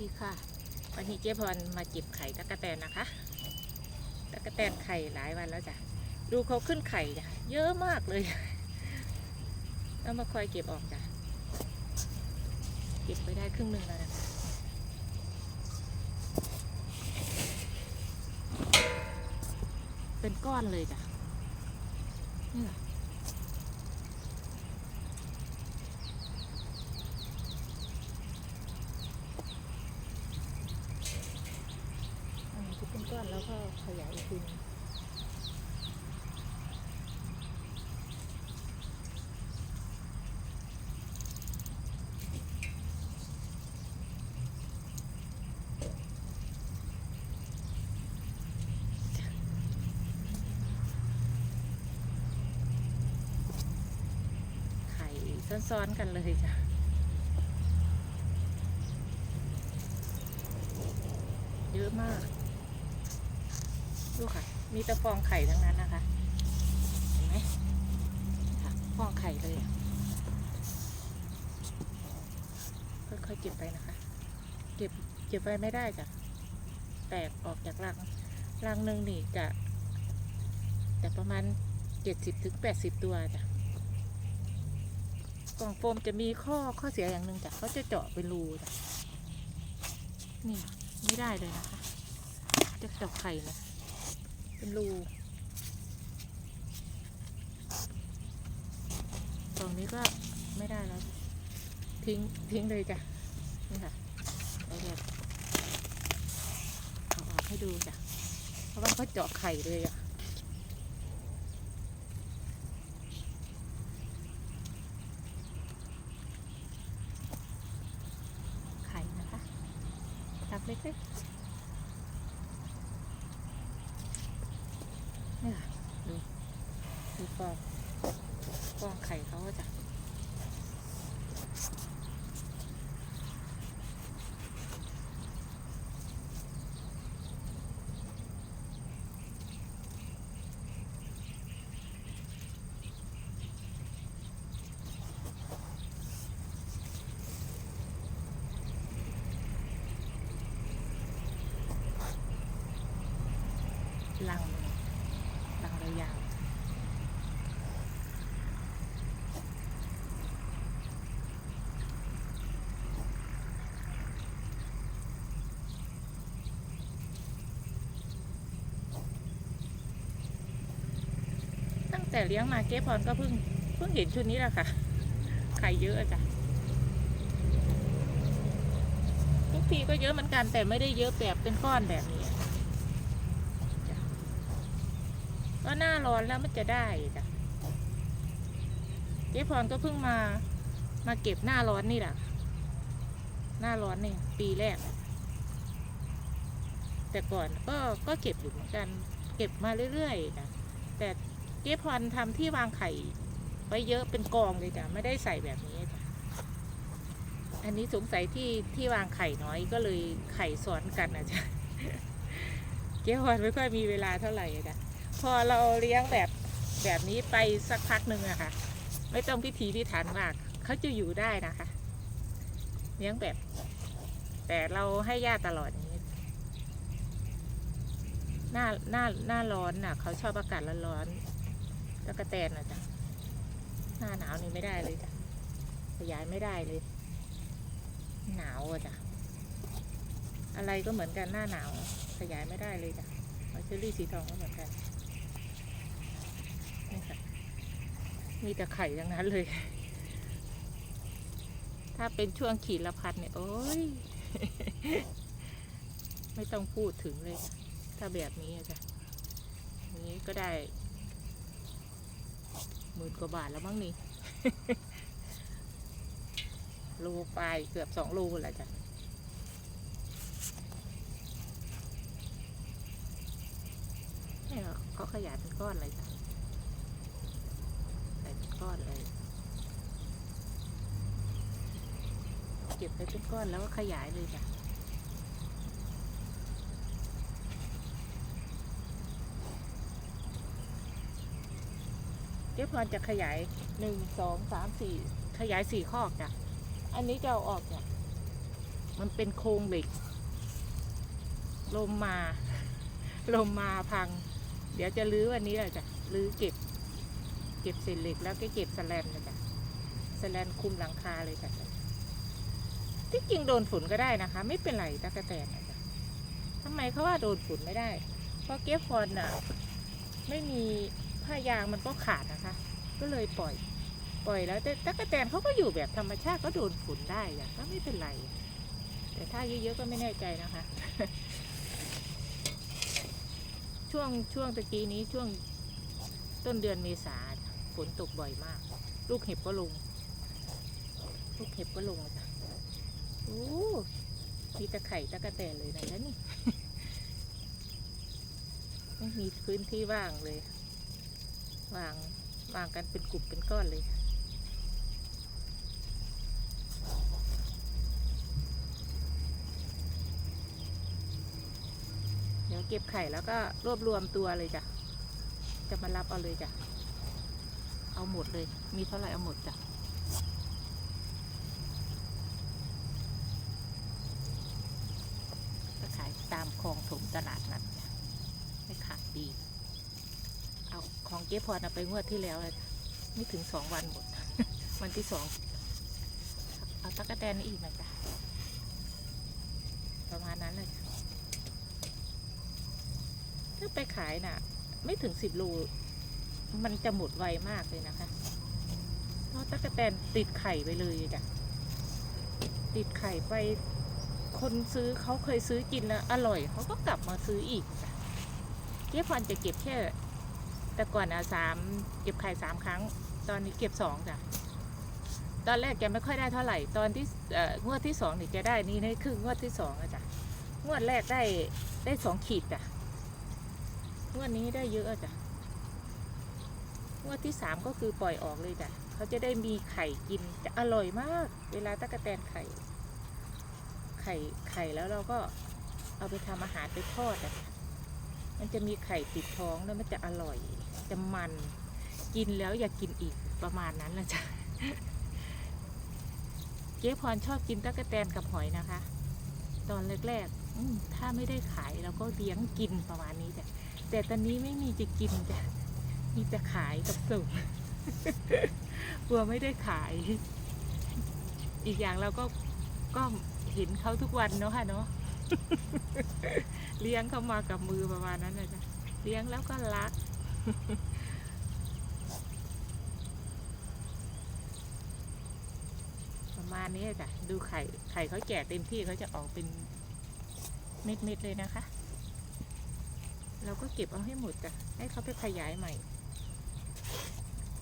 ดีค่ะ วันนี้เจ๊พรมาเก็บไข่ตะกะแตนนะคะตะกะแตนไข่หลายวันแล้วจ้ะ ดูเขาขึ้นไข่จ้ะเยอะมากเลยแล้วมาคอยเก็บออกจ้ะ เก็บไปได้ครึ่งหนึ่งแล้วนะเป็นก้อนเลยจ้ะนี่ค่ะนี้ที่เป็นก้อน แล้วก็ขยายอีกทีนึงไข่ซ้อนๆกันเลยจ้ะเยอะมาก ดูค่ะ มีแต่ฟองไข่ทั้งนั้นนะคะ เห็นไหมค่ะฟองไข่เลยอะค่อยๆเก็บไปนะคะ เก็บเก็บไว้ไม่ได้จ้ะ แตกออกจากรัง รังหนึ่งนี่จะ แต่ประมาณเจ็ดสิบถึงแปดสิบตัวจ้ะ กล่องโฟมจะมีข้อข้อเสียอย่างหนึ่งจ้ะเขาจะเจาะเป็นรูจ้ะ นี่ไม่ได้เลยนะคะ จะเจาะไข่นะ เป็นรูกล่องนี้ก็ไม่ได้แล้ว ทิ้งทิ้งเลยจ้ะ นี่ค่ะเราจะเอาออกให้ดูจ้ะ เพราะว่าเขาเจาะไข่เลยอะ ไข่นะคะตักเล็กๆนี่ค่ะดูดู ฟองฟองไข่เขาอะจ้ะลังเลยลังเลยยาวตั้ง แต่เลี้ยงมาเก๊พรก็เพิ่งเพิ่งเห็นชุดนี้แหละค่ะไข่เยอะจ้ะทุกทีก็เยอะเหมือนกันแต่ไม่ได้เยอะแบบเป็นก้อนแบบนี้ก็หน้าร้อนแล้วมันจะได้จ้ะเจ๊พรก็เพิ่งมามาเก็บหน้าร้อนนี่แหละหน้าร้อนนี่ปีแรก แต่ก่อนก็ก็เก็บอยู่เหมือนกัน เก็บมาเรื่อยๆจ้ะแต่ จ๊พรทำที่วางไข่ไว้เยอะเป็นกองเลยจ้ะไม่ได้ใส่แบบนี้จ้ะอันนี้สงสัยที่ที่วางไข่น้อยก็เลยไข่ซ้อนกันนะจ๊ะเจ๊วันไม่ค่อยมีเวลาเท่าไหร่จ้ะพอเราเลี้ยงแบบแบบนี้ไปสักพักหนึ่งอะค่ะ ไม่ต้องพิถีพิถันมากเขาจะอยู่ได้นะคะ เลี้ยงแบบ แต่เราให้ย่าตลอดนี้หน้าหน้าหน้าร้อนน่ะ เขาชอบอากาศร้อนๆ แล้วก็แตนนะจ๊ะหน้าหนาวนี่ไม่ได้เลยจ้ะขยายไม่ได้เลย หนาวอะจ้ะอะไรก็เหมือนกันหน้าหนาว ขยายไม่ได้เลยจ้ะเอาเชอรี่สีทองก็เหมือนกันนี่ค่ะมีแต่ไข่ทั้งนั้นเลย ถ้าเป็นช่วงขีดละพันเนี่ย โอ้ย ไม่ต้องพูดถึงเลย ถ้าแบบนี้อะจ้ะนี้ก็ได้ หมื่นกว่าบาทแล้วมั้งนี่โลปลายเกือบสองโลแหละจ้ะเหรอเขาขยายเป็นก้อนเลยจ้ะใส่เป็นก้อนเลย เก็บไปเป็นก้อนแล้วก็ขยายเลยจ้ะ พรจะขยายหนึ่งสองสามสี่ขยายสี่ข้อจ้ะอันนี้จะเอาออกเนี่ยมันเป็นโครงเหล็ก ลมมา ลมมาพัง เดี๋ยวจะรื้อวันนี้แหละจ้ะรื้อเก็บ เก็บเศษเหล็กแล้วก็เก็บสแลนนะจ้ะสแลนคุมหลังคาเลยจ้ะที่จริงโดนฝนก็ได้นะคะ ไม่เป็นไรตะกะแตนนะจ๊ะทำไมเขาว่าโดนฝนไม่ได้ เพราะเก็บฟอนน่ะ ไม่มี ผ้ายางมันก็ขาดนะคะ ก็เลยปล่อย ปล่อยแล้วแต่ตะกะแตนเขาก็อยู่แบบธรรมชาติก็โดนฝนได้อะก็ไม่เป็นไร แต่ถ้าเยอะๆก็ไม่แน่ใจนะคะ ช่วงช่วงตะกี้นี้ช่วงต้นเดือนเมษาฝนตกบ่อยมาก ลูกเห็บก็ลง ลูกเห็บก็ลงจ้ะโอ้มีตะไคร่ตะกะแตนเลยนะนี่ไม่มีพื้นที่ว่างเลย วางวางกันเป็นกลุ่มเป็นก้อนเลยเดี๋ยวเก็บไข่แล้วก็รวบรวมตัวเลยจ้ะ จะมารับเอาเลยจ้ะ เอาหมดเลย มีเท่าไหร่เอาหมดจ้ะก็ขายตามคลองถมตลาดนัดจ้ะไม่ขาดดี เอาของเจ๊พรเอาไปงวดที่แล้วเลยไม่ถึงสองวันหมด วันที่สองเอาตะกะแตนอีกหนะจ๊ะประมาณนั้นเลยถ้าไปขายน่ะ ไม่ถึงสิบโลมันจะหมดไวมากเลยนะคะ เพราะตะกะแตนติดไข่ไปเลยจ้ะติดไข่ไปคนซื้อเขาเคยซื้อกินแล้วอร่อยเขาก็กลับมาซื้ออีกจ้ะเจ๊พรจะเก็บแค่ แต่ก่อนอะสามเก็บไข่สามครั้ง ตอนนี้เก็บสองจ้ะตอนแรกแกไม่ค่อยได้เท่าไหร่ ตอนที่เอ่องวดที่สองนี่แกได้นี่ในครึ่งงวดที่สองอะจ้ะงวดแรกได้ได้สองขีดจ้ะงวดนี้ได้เยอะจ้ะงวดที่สามก็คือปล่อยออกเลยจ้ะเขาจะได้มีไข่กินจะอร่อยมาก เวลาตะกะแตนไข่ ไข่ไข่แล้วเราก็เอาไปทำอาหารไปทอดอะจ้ะมันจะมีไข่ติดท้องแล้วมันจะอร่อย จะมัน กินแล้วอยากกินอีกประมาณนั้นนะจ๊ะเจ๊พรชอบกินตะกะแตนกับหอยนะคะ ตอนแรกๆถ้าไม่ได้ขายเราก็เลี้ยงกินประมาณนี้จ้ะแต่ตอนนี้ไม่มีจะกินจ้ะมีแต่ขายกับส่งกลัวไม่ได้ขาย อีกอย่างเราก็ก็เห็นเขาทุกวันเนาะค่ะเนาะเลี้ยงเขามากับมือประมาณนั้นเลยจ้ะเลี้ยงแล้วก็รัก ประมาณนี้จ้ะดูไข่ไข่เขาแก่เต็มที่เขาจะออกเป็นเม็ดๆเลยนะคะ เราก็เก็บเอาให้หมดจ้ะให้เขาไปขยายใหม่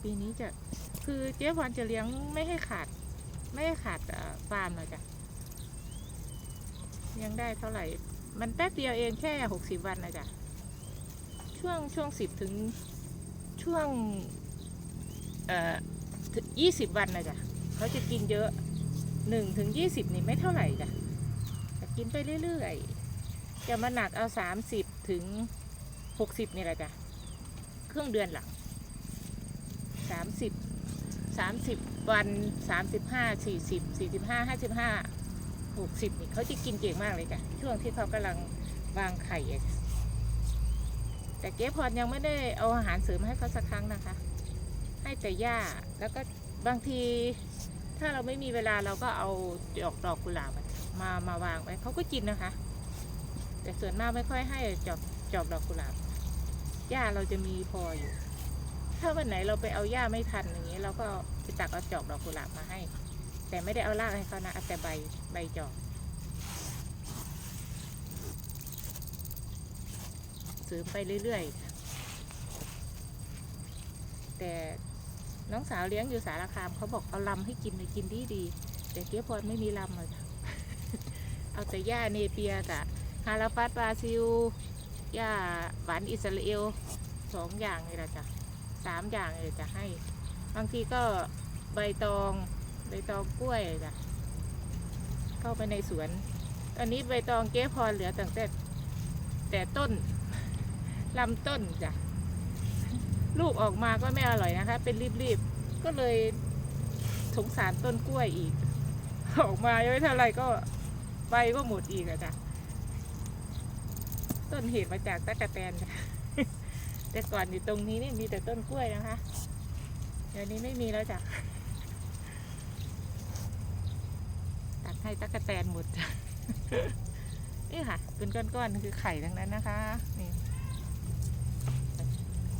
ปีนี้จะคือเจ๊วันจะเลี้ยงไม่ให้ขาด ไม่ให้ขาดฟาร์มเลยจ้ะเลี้ยงได้เท่าไหร่ มันแป๊บเดียวเองแค่หกสิบวันนะจ๊ะ ช่วงช่วงสิบถึงช่วงเอ่อยี่สิบวันนะจ๊ะเขาจะกินเยอะหนึ่งถึงยี่สิบนี่ไม่เท่าไหร่จ้ะกินไปเรื่อยๆจะมาหนักเอาสามสิบถึงหกสิบนี่แหละจ้ะเครึ่องเดือนหลังสามสิบสามสิบวันสามสิบห้าสี่สิบสี่สิบห้าห้าสิบห้าหกสิบนี่เขาจะกินเก่งมากเลยจ้ะช่วงที่เขากำลังวางไข่ แต่เก๊พรยังไม่ได้เอาอาหารเสริมให้เขาสักครั้งนะคะ ให้แต่หญ้าแล้วก็บางทีถ้าเราไม่มีเวลาเราก็เอาดอกดอกกุหลาบมามาวางไว้เขาก็กินนะคะ แต่ส่วนมากไม่ค่อยให้จอกจอกดอกกุหลาบหญ้าเราจะมีพออยู่ ถ้าวันไหนเราไปเอาหญ้าไม่ทันอย่างนี้เราก็ไปตักเอาจอกดอกกุหลาบมาให้ แต่ไม่ได้เอารากให้เขานะเอาแต่ใบใบจอก เสริมไปเรื่อยๆแต่น้องสาวเลี้ยงอยู่สารคามเขาบอกเอาลำให้กินเลยกินดีดีแต่เกี๊ยวพรไม่มีลำเลยเอาแต่หญ้าเนเปียกับฮาราฟัตบราซิลหญ้าหวานอิสราเอลสองอย่างเลยละจ้ะสามอย่างเลยจะให้ บางทีก็ใบตองใบตองกล้วยจ้ะเข้าไปในสวน ตอนนี้ใบตองเก๊พรเหลือตั้งแต่แต่ต้น ลำต้นจ้ะลูกออกมาก็ไม่อร่อยนะคะ เป็นรีบๆ ก็เลยสงสารต้นกล้วยอีก ออกมาไม่เท่าไรก็ใบก็หมดอีกอะจ้ะต้นเหตุมาจากตะกะแตนจ้ะแต่ก่อนอยู่ตรงนี้นี่มีแต่ต้นกล้วยนะคะ เดี๋ยวนี้ไม่มีแล้วจ้ะตัดให้ตะกะแตนหมดจ้ะนี่ค่ะเป็นก้อนๆคือไข่ทั้งนั้นนะคะนี่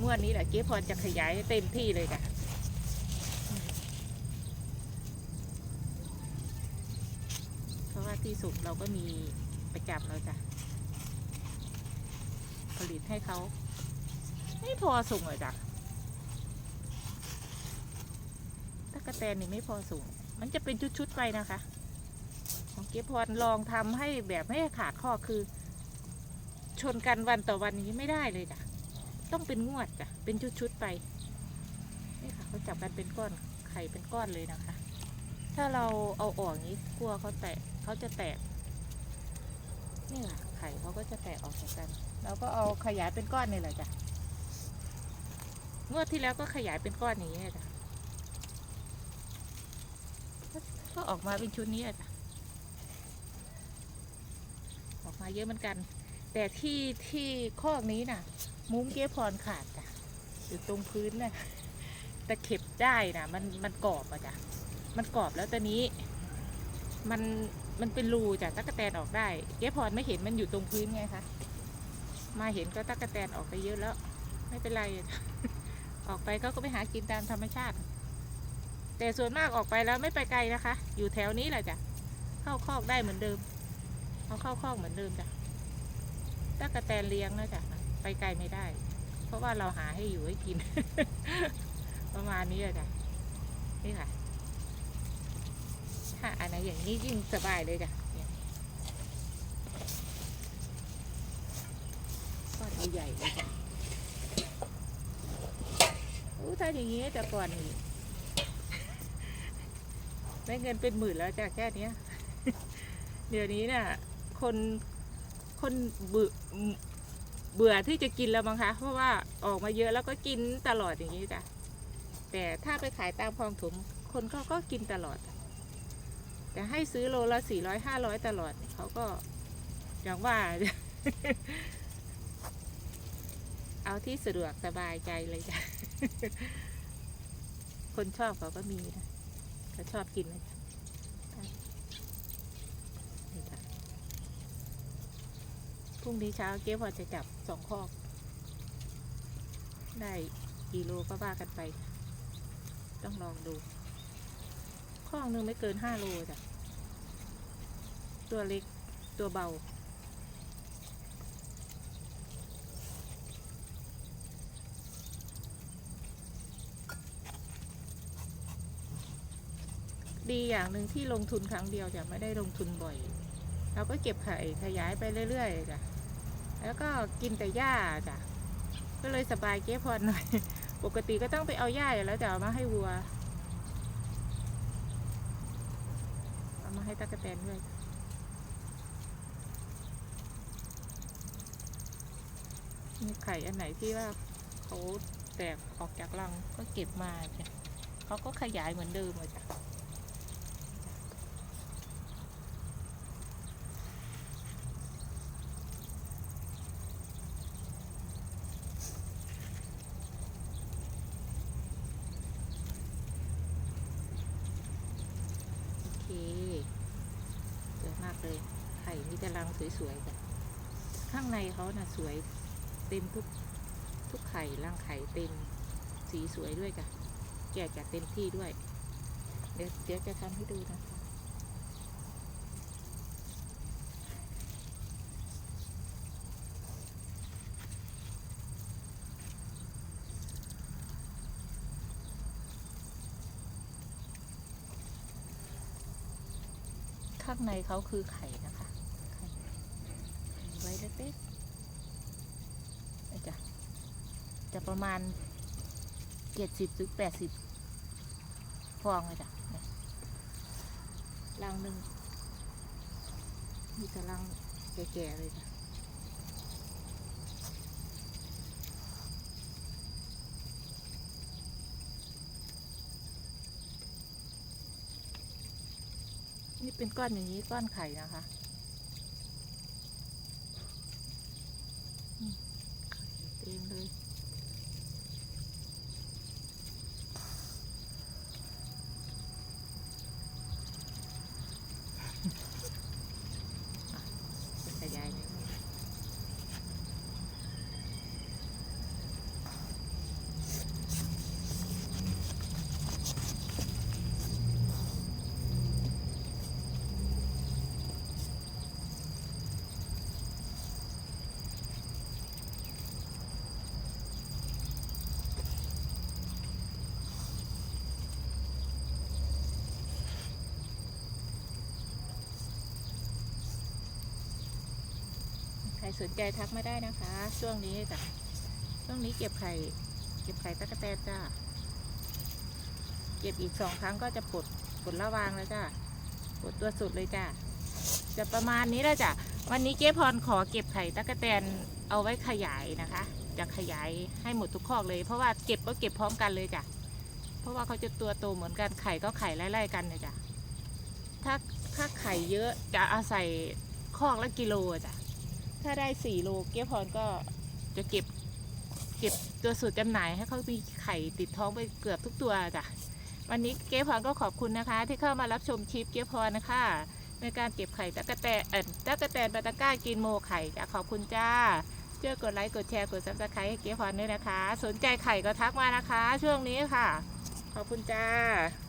งวดนี้แหละเจ๊พรจะขยายเต็มที่เลยจ้ะเพราะว่าที่สุดเราก็มีประจำแล้วจ้ะผลิตให้เขาไม่พอส่งเลยจ้ะตะกะแตนนี่ไม่พอส่ง มันจะเป็นชุดๆไปนะคะของเก็บพรลองทำให้แบบไม่ให้ขาดข้อคือ ชนกันวันต่อวันนี้ไม่ได้เลยจ้ะ ต้องเป็นงวดจ้ะเป็นชุดๆไปนี่ค่ะเขาจับกันเป็นก้อนไข่เป็นก้อนเลยนะคะ ถ้าเราเอาออกอย่างนี้กลัวเขาแตกเขาจะแตกนี่ค่ะไข่เขาก็จะแตกออกจากกันเราก็เอาขยายเป็นก้อนนี่แหละจ้ะงวดที่แล้วก็ขยายเป็นก้อนอย่างนี้จ้ะก็ออกมาเป็นชุดนี้จ้ะออกมาเยอะเหมือนกัน แต่ที่ที่คอกนี้น่ะ มุ้งเก๊พรขาดจ้ะอยู่ตรงพื้นน่ะตะเข็บได้น่ะมันมันกรอบอะจ้ะมันกรอบแล้วตอนนี้ มันมันเป็นรูจากตะกแตนออกได้เก๊พรไม่เห็นมันอยู่ตรงพื้นไงคะมาเห็นก็ตะกแตนออกไปเยอะแล้ว ไม่เป็นไรออกไปเขาก็ไปหากินตามธรรมชาติ แต่ส่วนมากออกไปแล้วไม่ไปไกลนะคะ อยู่แถวนี้แหละจ้ะเข้าคอกได้เหมือนเดิมเอาเข้าคอกเหมือนเดิมจ้ะตะกแตนเลี้ยงนะจ้ะ ไปไกลไม่ได้ เพราะว่าเราหาให้อยู่ให้กิน ประมาณนี้อะจ้ะนี่ค่ะถ้าอันไหนอย่างนี้ยิ่งสบายเลยจ้ะก้อนใหญ่เลยจ้ะอู้ถ้าอย่างนี้แต่ก่อนนี่ได้เงินเป็นหมื่นแล้วจ้ะแค่นี้เดี๋ยวนี้น่ะ คนคนเบื่อ เบื่อที่จะกินแล้วมั้งคะเพราะว่าออกมาเยอะแล้วก็กินตลอดอย่างนี้จ้ะแต่ถ้าไปขายตามคลองถมคนเขาก็กินตลอด แต่ให้ซื้อโลละสี่ร้อยห้าร้อยตลอดเนี่ยเขาก็อย่างว่า เอาที่สะดวกสบายใจเลยจ้ะคนชอบเขาก็มีนะเขาชอบกินนะจ๊ะนี่จ้ะพ รุ่งนี้เช้าเก๊พอจะจับสองคอก ได้กี่โลก็ว่ากันไป ต้องลองดูข้องหนึงไม่เกินห้าโลจ้ะ ตัวเล็กตัวเบา ดีอย่างหนึ่งที่ลงทุนครั้งเดียวจะไม่ได้ลงทุนบ่อย เราก็เก็บไข่ขยายไปเรื่อยๆจ้ะ แล้วก็กินแต่หญ้าจ้ะก็เลยสบายเก็บพอหน่อย ปกติก็ต้องไปเอาหญ้าอยู่แล้วจะเอามาให้วัว เอามาให้ตะกะแตนด้วยมีไข่อันไหนที่ว่าเขาแตกออกจากรังก็เก็บมาจ้ะเขาก็ขยายเหมือนเดิมเลยจ้ะ โอเคสวยมากเลย ไข่มีแต่รังสวยๆจ้ะข้างในเขาน่ะสวยเต็มทุกทุกไข่รังไข่เต็มสีสวยด้วยจ้ะแกะจากเต็มที่ด้วย เดี๋ยวเดี๋ยวจะทำให้ดูนะคะข้างในเขาคือไข่นะคะ ไข่ไว้เล็กๆนะจ๊ะจะ ประมาณเจ็ดสิบถึงแปดสิบฟองเลยจ้ะเนี่ยรังหนึ่งมีแต่รังแก่ๆเลยจ้ะนี่เป็นก้อนอย่างนี้ก้อนไข่นะคะ รสนใจทักมาได้นะคะ ช่วงนี้จ้ะช่วงนี้เก็บไข่ เก็บไข่ตะกะแตนจ้าเก็บอีกสองครั้งก็จะปลดปลดละวางแล้วจ้าปลดตัวสุดเลยจ้าจะประมาณนี้แล้วจ้ะวันนี้เจ๊พรขอเก็บไข่ตะกะแตนเอาไว้ขยายนะคะ จะขยายให้หมดทุกคอกเลย เพราะว่าเก็บก็เก็บพร้อมกันเลยจ้ะเพราะว่าเขาจะตัวโตเหมือนกันไข่ก็ไข่ไล่ๆกันเลยจ้ะถ้าถ้าไข่เยอะจะเอาใส่คอกละกิโลจ้ะ ถ้าได้สี่โลเจ๊พรก็จะเก็บ เก็บตัวสูตรจำหน่ายให้เขามีไข่ติดท้องไปเกือบทุกตัวจ้ะวันนี้เก๊พรก็ขอบคุณนะคะ ที่เข้ามารับชมคลิปเก๊พรนะคะในการเก็บไข่ตะกะแตนเอ่อตะกะแตนปาตะก้ากินโมไข่จ้ะขอบคุณจ้าเชื่อกดไลค์กดแชร์กดซับสไครต์ให้เก๊พรด้วยนะคะ สนใจไข่ก็ทักมานะคะ ช่วงนี้ค่ะ ขอบคุณจ้า